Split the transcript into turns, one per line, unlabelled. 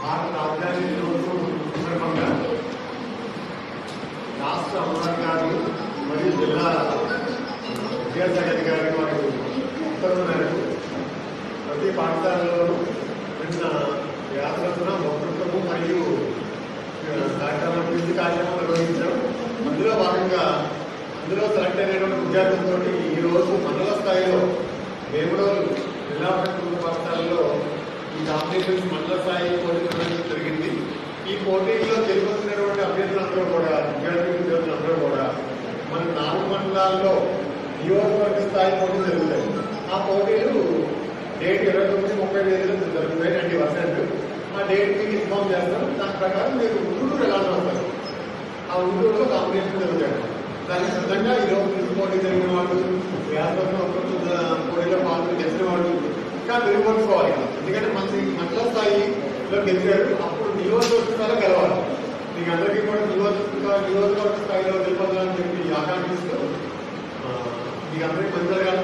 భారత రాజధాని దినోత్సవం సందర్భంగా రాష్ట్ర అమరాధికారులు మరియు జిల్లా విద్యాశాఖ అధికారి ఉత్తర్వుల మేరకు ప్రతి పాఠశాలలోనూ నిన్న వ్యాసరచన వక్తృత్వము మరియు కార్యక్రమం క్విజ్ కార్యక్రమం నిర్వహించాం అందులో భాగంగా అందులో సెలెక్ట్ అయినటువంటి విద్యార్థులతో ఈ రోజు మండల స్థాయిలో వేముడోలు జిల్లా పరిషత్ పాఠశాలలో ఈ కాంపిటీషన్స్ మండల స్థాయి పోటీ జరిగింది. ఈ పోటీల్లో గెలుపొందినటువంటి అభ్యర్థులందరూ కూడా విద్యార్థి విద్యార్థులందరూ కూడా మన నాలుగు మండలాల్లో నియోజకవర్గ స్థాయి పోటీ జరుగుతాయి. ఆ పోటీలు డేట్ ఇరవై తొమ్మిది ముప్పై తేదీలో జరుగుతాయి. ట్వంటీ పర్సెంట్ ఆ డేట్ మీకు ఇన్ఫామ్ చేస్తాం దాని ప్రకారం మీరు గుంటూరు ఎలా వస్తారు ఆ గుంటూరులో కాంపిటీషన్ జరుగుతాయి. దానికి సిద్ధంగా ఈరోజు పోటీ జరిగిన వాళ్ళు వ్యాసం పోటీలో పాల్గొని గెలిచిన వాళ్ళు ఇంకా మెరుగుపరుచుకోవాలి. ఎందుకంటే మంచి మండల స్థాయిలో గెలిచాడు అప్పుడు నియోజకవర్గ స్థాయిలో గెలవాలి. మీకు అందరికీ కూడా నియోజకవర్గ నియోజకవర్గ స్థాయిలో గెలపాలని చెప్పి ఆకాంక్షిస్తూ మీకు అందరికీ మంచి జరగాలని